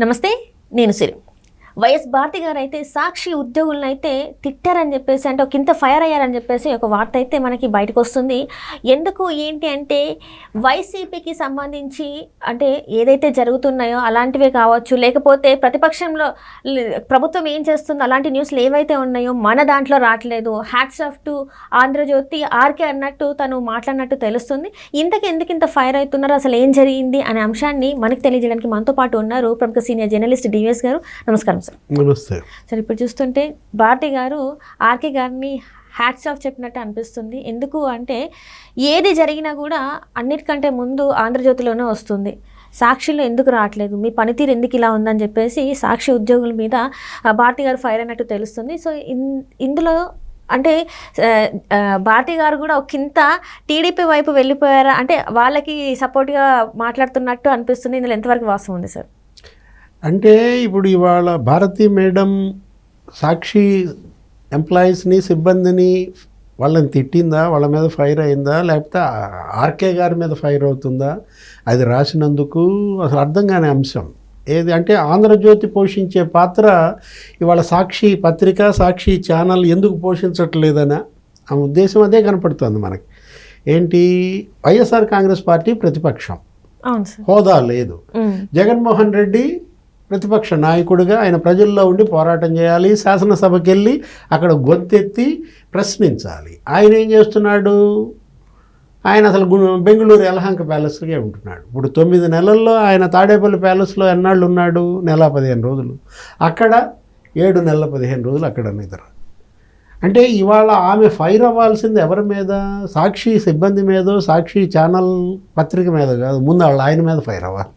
నమస్తే నేను సిరి. వైఎస్ భారతి గారు అయితే సాక్షి ఉద్యోగులను అయితే తిట్టారని చెప్పేసి అంటే ఒక ఇంత ఫైర్ అయ్యారని చెప్పేసి ఒక వార్త అయితే మనకి బయటకు వస్తుంది ఎందుకు ఏంటి అంటే వైసీపీకి సంబంధించి అంటే ఏదైతే జరుగుతున్నాయో అలాంటివే కావచ్చు లేకపోతే ప్రతిపక్షంలో ప్రభుత్వం ఏం చేస్తుందో అలాంటి న్యూస్లు ఏవైతే ఉన్నాయో మన దాంట్లో రావట్లేదు. Hats off to Andhrajyothy RK అన్నట్టు తను మాట్లాడినట్టు తెలుస్తుంది. ఇంతకు ఎందుకు ఇంత ఫైర్ అవుతున్నారు? అసలు ఏం జరిగింది? అనే అంశాన్ని మనకు తెలియజేయడానికి మనతో పాటు ఉన్నారు ప్రముఖ సీనియర్ జర్నలిస్ట్ డివిఎస్ గారు. నమస్కారం సార్ నమస్తే. సార్ ఇప్పుడు చూస్తుంటే భారతి గారు ఆర్కే గారిని హ్యాట్స్ ఆఫ్ చెప్పినట్టు అనిపిస్తుంది. ఎందుకు అంటే ఏది జరిగినా కూడా అన్నిటికంటే ముందు ఆంధ్రజ్యోతిలోనే వస్తుంది. సాక్షిలో ఎందుకు రావట్లేదు? మీ పనితీరు ఎందుకు ఇలా ఉందని చెప్పేసి సాక్షి ఉద్యోగుల మీద భారతి గారు ఫైర్ అయినట్టు తెలుస్తుంది. సో ఇన్- ఇందులో అంటే భారతి గారు కూడా ఒక కింత టీడీపీ వైపు వెళ్ళిపోయారా? అంటే వాళ్ళకి సపోర్ట్గా మాట్లాడుతున్నట్టు అనిపిస్తుంది. ఇందులో ఎంతవరకు వాస్తవం ఉంది సార్? అంటే ఇప్పుడు ఇవాళ భారతి మేడం సాక్షి ఎంప్లాయీస్ని సిబ్బందిని వాళ్ళని తిట్టిందా? వాళ్ళ మీద ఫైర్ అయిందా? లేకపోతే ఆర్కే గారి మీద ఫైర్ అవుతుందా? అది రాసినందుకు అసలు అర్థం కాని అంశం. ఏది అంటే ఆంధ్రజ్యోతి పోషించే పాత్ర ఇవాళ సాక్షి పత్రిక సాక్షి ఛానల్ ఎందుకు పోషించట్లేదనా ఆ ఉద్దేశం అదే కనపడుతుంది మనకి. ఏంటి? వైఎస్ఆర్ కాంగ్రెస్ పార్టీ ప్రతిపక్షం. హోదా లేదు. జగన్మోహన్ రెడ్డి ప్రతిపక్ష నాయకుడిగా ఆయన ప్రజల్లో ఉండి పోరాటం చేయాలి శాసనసభకి వెళ్ళి అక్కడ గొంతెత్తి ప్రశ్నించాలి. ఆయన ఏం చేస్తున్నాడు? ఆయన అసలు బెంగళూరు యలహంక ప్యాలెస్కే ఉంటున్నాడు. ఇప్పుడు తొమ్మిది నెలల్లో ఆయన తాడేపల్లి ప్యాలెస్లో ఎన్నాళ్ళు ఉన్నాడు? నెల పదిహేను రోజులు. అక్కడ ఏడు నెలల పదిహేను రోజులు అక్కడ నిద్ర. అంటే ఇవాళ ఆమె ఫైర్ అవ్వాల్సింది ఎవరి మీద? సాక్షి సిబ్బంది మీదో సాక్షి ఛానల్ పత్రిక మీద కాదు ముందు వాళ్ళ ఆయన మీద ఫైర్ అవ్వాలి.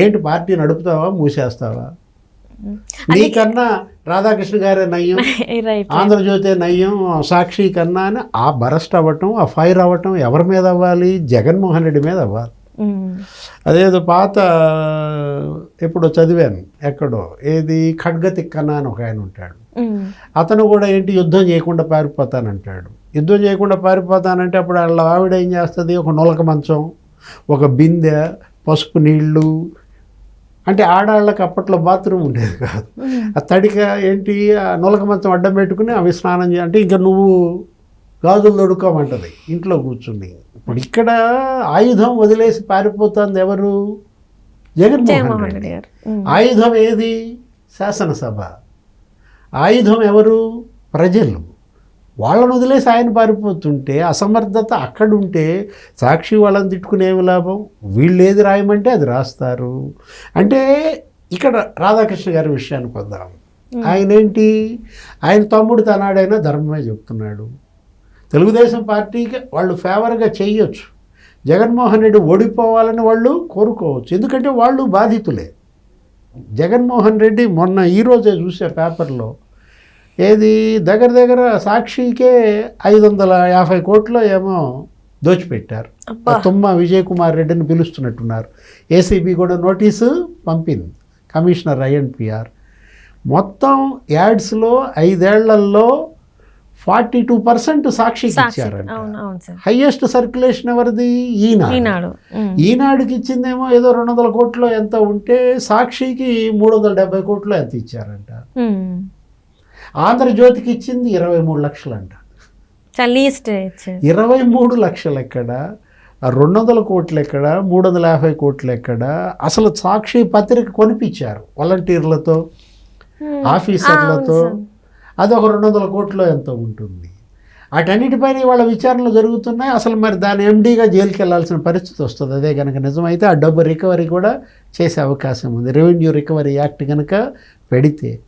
ఏంటి పార్టీ నడుపుతావా మూసేస్తావా. నీకన్నా రాధాకృష్ణ గారే నయ్యం ఆంధ్రజ్యోతి నయ్యం సాక్షి కన్నా అని ఆ బరస్ట్ అవ్వటం ఆ ఫైర్ అవ్వటం ఎవరి మీద అవ్వాలి? జగన్మోహన్ రెడ్డి మీద అవ్వాలి. అదేదో పాత ఎప్పుడో చదివాను ఎక్కడో ఏది ఖడ్గతిక్కన అని ఒక ఆయన ఉంటాడు. అతను కూడా ఏంటి యుద్ధం చేయకుండా పారిపోతానంటాడు. యుద్ధం చేయకుండా పారిపోతానంటే అప్పుడు వాళ్ళ ఆవిడ ఏం చేస్తుంది? ఒక నొలక మంచం ఒక బిందె పసుపు నీళ్ళు. అంటే ఆడాళ్ళకి అప్పట్లో బాత్రూమ్ ఉండేది కాదు. ఆ తడిక ఏంటి ఆ నొలక మంచం అడ్డం పెట్టుకుని అవి స్నానం చేయ అంటే ఇంకా నువ్వు గాజులు దొడుకోమంటది ఇంట్లో కూర్చుని. ఇప్పుడు ఇక్కడ ఆయుధం వదిలేసి పారిపోతుంది ఎవరు? జగన్మోహన్ రెడ్డి. ఆయుధం ఏది? శాసనసభ. ఆయుధం ఎవరు? ప్రజలు. వాళ్ళని వదిలేసి ఆయన పారిపోతుంటే అసమర్థత అక్కడుంటే సాక్షి వాళ్ళని తిట్టుకునేవి లాభం? వీళ్ళు ఏది రాయమంటే అది రాస్తారు. అంటే ఇక్కడ రాధాకృష్ణ గారి విషయానికి వద్దాం ఆయన ఏంటి ఆయన తమ్ముడు తనాడైనా ధర్మమే చెప్తున్నాడు. తెలుగుదేశం పార్టీకి వాళ్ళు ఫేవర్గా చెయ్యొచ్చు జగన్మోహన్ రెడ్డి ఓడిపోవాలని వాళ్ళు కోరుకోవచ్చు. ఎందుకంటే వాళ్ళు బాధితులే. జగన్మోహన్ రెడ్డి మొన్న ఈరోజే చూసే పేపర్లో ఏది దగ్గర దగ్గర సాక్షికే ఐదు వందల యాభై కోట్లు ఏమో దోచిపెట్టారు. తుమ్మ విజయ్ కుమార్ రెడ్డిని పిలుస్తున్నట్టున్నారు. ఏసీబీ కూడా నోటీసు పంపింది. కమిషనర్ ఐఎన్పిఆర్ మొత్తం యాడ్స్లో ఐదేళ్ళలో ఫార్టీ టూ పర్సెంట్ సాక్షికి సాక్షి. ఇచ్చారంట. హయ్యెస్ట్ సర్క్యులేషన్ ఎవరిది? ఈనాడు. ఈనాడుకి ఇచ్చిందేమో ఏదో రెండు వందల కోట్లు ఎంత ఉంటే సాక్షికి మూడు వందల డెబ్బై కోట్లు ఎంత ఇచ్చారంట. ఆంధ్రజ్యోతికి ఇచ్చింది ఇరవై మూడు లక్షలు అంట ఇరవై మూడు లక్షలు ఎక్కడ రెండు వందల కోట్లు ఎక్కడ మూడు వందల యాభై కోట్లు ఎక్కడ అసలు సాక్షి పత్రిక కొనిపించారు వాలంటీర్లతో. ఆఫీసర్లతో. అది ఒక రెండు వందల కోట్లో ఎంత ఉంటుంది. వాటన్నిటిపైన వాళ్ళ విచారణలు జరుగుతున్నాయి. అసలు మరి దాని ఎండీగా జైలుకి వెళ్ళాల్సిన పరిస్థితి వస్తుంది. అదే కనుక నిజమైతే ఆ డబ్బు రికవరీ కూడా చేసే అవకాశం ఉంది. రెవెన్యూ రికవరీ యాక్ట్ కనుక పెడితే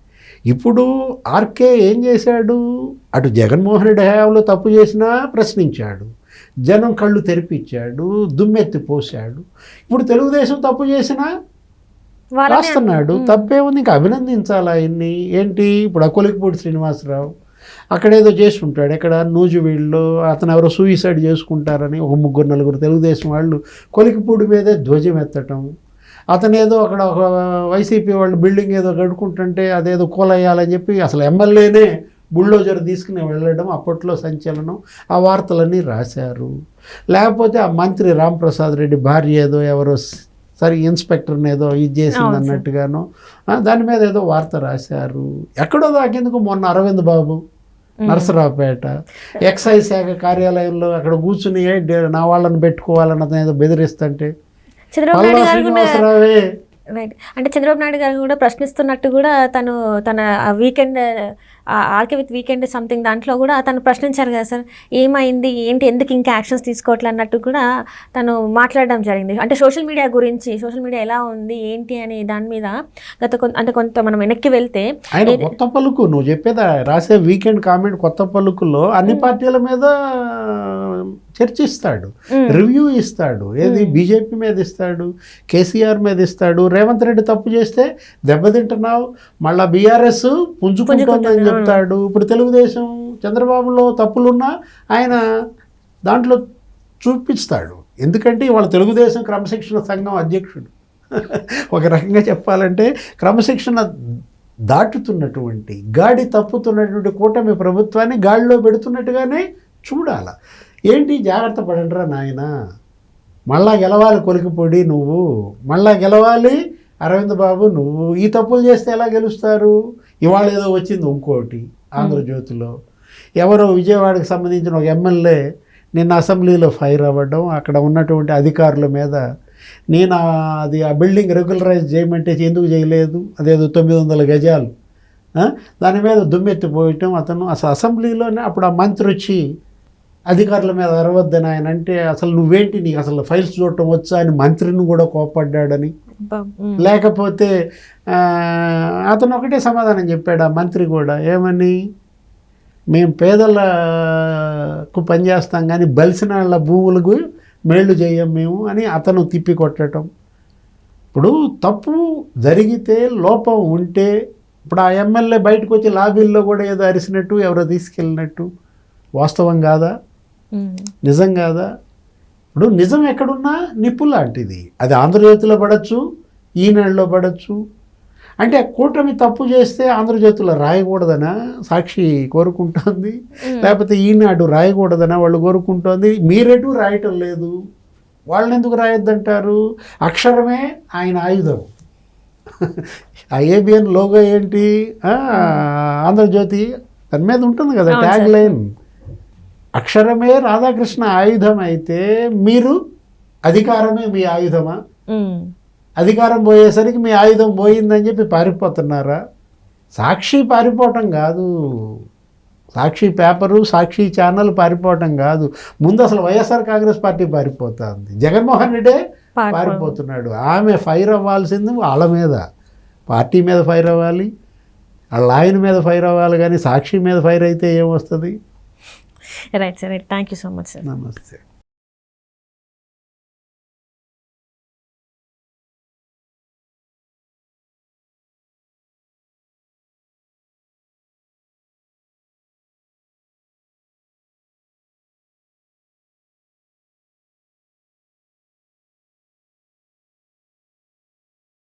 ఇప్పుడు ఆర్కే ఏం చేశాడు? అటు జగన్మోహన్ రెడ్డి హయాంలో తప్పు చేసినా ప్రశ్నించాడు. జనం కళ్ళు తెరిపించాడు దుమ్మెత్తి పోశాడు. ఇప్పుడు తెలుగుదేశం తప్పు చేసినా రాస్తున్నాడు. తప్పేముంది ఇంకా అభినందించాలి ఆయన్ని ఏంటి? ఇప్పుడు అకొలికిపూడి శ్రీనివాసరావు అక్కడేదో చేసి ఉంటాడు ఎక్కడ? నూజువీళ్ళు అతను ఎవరో సూయిసైడ్ చేసుకుంటారని ఒక ముగ్గురు నలుగురు తెలుగుదేశం వాళ్ళు కొలికిపూడి మీదే ధ్వజం ఎత్తటం. అతను ఏదో అక్కడ ఒక వైసీపీ వాళ్ళు బిల్డింగ్ ఏదో కడుకుంటుంటే అదేదో కూలయ్యాలని చెప్పి అసలు ఎమ్మెల్యేనే బుల్డోజర్ తీసుకుని వెళ్ళడం అప్పట్లో సంచలనం. ఆ వార్తలన్నీ రాశారు. లేకపోతే ఆ మంత్రి రాంప్రసాద్ రెడ్డి భార్య ఏదో ఎవరో సరే ఇన్స్పెక్టర్ని ఏదో ఇది చేసింది. అన్నట్టుగాను. దాని మీద ఏదో వార్త రాశారు. ఎక్కడో దాకేందుకు మొన్న అరవింద్ బాబు నరసరావుపేట. ఎక్సైజ్ శాఖ కార్యాలయంలో అక్కడ కూర్చుని "ఏ, డే- నా వాళ్ళని పెట్టుకోవాలన్న ఏదో బెదిరిస్తుంటే చంద్రబాబు నాయుడు గారు కూడా రైట్ అంటే చంద్రబాబు నాయుడు గారు కూడా ప్రశ్నిస్తున్నట్టు కూడా తను తన weekend RK with weekend something దాంట్లో కూడా తను ప్రశ్నించారు కదా సార్. ఏమైంది? ఏంటి? ఎందుకు ఇంకా యాక్షన్స్ తీసుకోవట్లే అన్నట్టు కూడా తను మాట్లాడడం జరిగింది. అంటే సోషల్ మీడియా గురించి సోషల్ మీడియా ఎలా ఉంది? ఏంటి? అని దాని మీద గత కొంత అంటే కొంత మనం వెనక్కి వెళ్తే కొత్త పలుకు నువ్వు చెప్పేదా? రాసే వీకెండ్ కామెంట్ కొత్త పలుకులో అన్ని పార్టీల మీద చర్చిస్తాడు. రివ్యూ ఇస్తాడు. ఏది బీజేపీ మీద ఇస్తాడు కేసీఆర్ మీద ఇస్తాడు రేవంత్ రెడ్డి తప్పు చేస్తే దెబ్బతింటున్నావు మళ్ళా బీఆర్ఎస్ పుంజుకుంటుందని పుంజుకుంటుంది, చెప్తాడు. ఇప్పుడు తెలుగుదేశం చంద్రబాబులో తప్పులున్నా ఆయన దాంట్లో చూపిస్తాడు. ఎందుకంటే ఇవాళ తెలుగుదేశం క్రమశిక్షణ సంఘం అధ్యక్షుడు. ఒక రకంగా చెప్పాలంటే క్రమశిక్షణ దాటుతున్నటువంటి గాడి తప్పుతున్నటువంటి కూటమి ప్రభుత్వాన్ని గాడిలో పెడుతున్నట్టుగానే చూడాల. ఏంటి జాగ్రత్త పడండిరా నాయన? మళ్ళా గెలవాలి కొలికిపొడి నువ్వు. మళ్ళా గెలవాలి అరవింద్ బాబు నువ్వు. ఈ తప్పులు చేస్తే ఎలా గెలుస్తారు? ఇవాళ ఏదో వచ్చింది ఇంకోటి ఆంధ్రజ్యోతిలో. ఎవరో విజయవాడకి సంబంధించిన ఒక ఎమ్మెల్యే నిన్న అసెంబ్లీలో ఫైర్ అవ్వడం అక్కడ ఉన్నటువంటి అధికారుల మీద నేను అది ఆ బిల్డింగ్ రెగ్యులరైజ్ చేయమంటే ఎందుకు చేయలేదు? అదేదో తొమ్మిది వందల గజాలు దాని మీద దుమ్మెత్తిపోయటం అతను అసలు అసెంబ్లీలోనే అప్పుడు ఆ మంత్రి వచ్చి అధికారుల మీద అరవద్దని ఆయన అంటే అసలు నువ్వేంటి నీకు అసలు ఫైల్స్ చూడటం వచ్చా అని మంత్రిని కూడా కోపడ్డాడని. లేకపోతే అతను ఒకటే సమాధానం చెప్పాడు ఆ మంత్రి కూడా. ఏమని? మేము పేదలకు పనిచేస్తాం కానీ బలిసిన వాళ్ళ భూములకు మేళ్ళు చేయం మేము అని అతను తిప్పి కొట్టడం. ఇప్పుడు తప్పు జరిగితే లోపం ఉంటే ఇప్పుడు ఆ ఎమ్మెల్యే బయటకు వచ్చి లాబీల్లో కూడా ఏదో అరిసినట్టు ఎవరో తీసుకెళ్ళినట్టు. వాస్తవం కాదా. నిజం కాదా ఇప్పుడు నిజం ఎక్కడున్నా నిప్పు లాంటిది. అది ఆంధ్రజ్యోతిలో పడవచ్చు ఈనాడులో పడవచ్చు అంటే కూటమి తప్పు చేస్తే ఆంధ్రజ్యోతిలో రాయకూడదనా? సాక్షి కోరుకుంటోంది. లేకపోతే ఈనాడు రాయకూడదనా? వాళ్ళు కోరుకుంటోంది. మీరెటు రాయటం లేదు. వాళ్ళని ఎందుకు రాయొద్దంటారు? అక్షరమే ఆయన ఆయుధం. ఆ ఏబిఎన్ లోగో ఏంటి? ఆంధ్రజ్యోతి దాని మీద ఉంటుంది కదా ట్యాగ్. లైన్ అక్షరమే రాధాకృష్ణ ఆయుధం అయితే మీరు అధికారమే మీ ఆయుధమా. అధికారం పోయేసరికి మీ ఆయుధం పోయిందని చెప్పి పారిపోతున్నారా? సాక్షి పారిపోవటం కాదు. సాక్షి పేపరు సాక్షి ఛానల్ పారిపోవటం కాదు. ముందు అసలు వైఎస్ఆర్ కాంగ్రెస్ పార్టీ పారిపోతుంది. జగన్మోహన్ రెడ్డే పారిపో- పారిపోతున్నాడు. ఆమె ఫైర్ అవ్వాల్సింది వాళ్ళ మీద. పార్టీ మీద ఫైర్ అవ్వాలి. వాళ్ళ ఆయన మీద ఫైర్ అవ్వాలి కానీ సాక్షి మీద ఫైర్ అయితే ఏమొస్తుంది? Right sir right thank you so much sir నమస్తే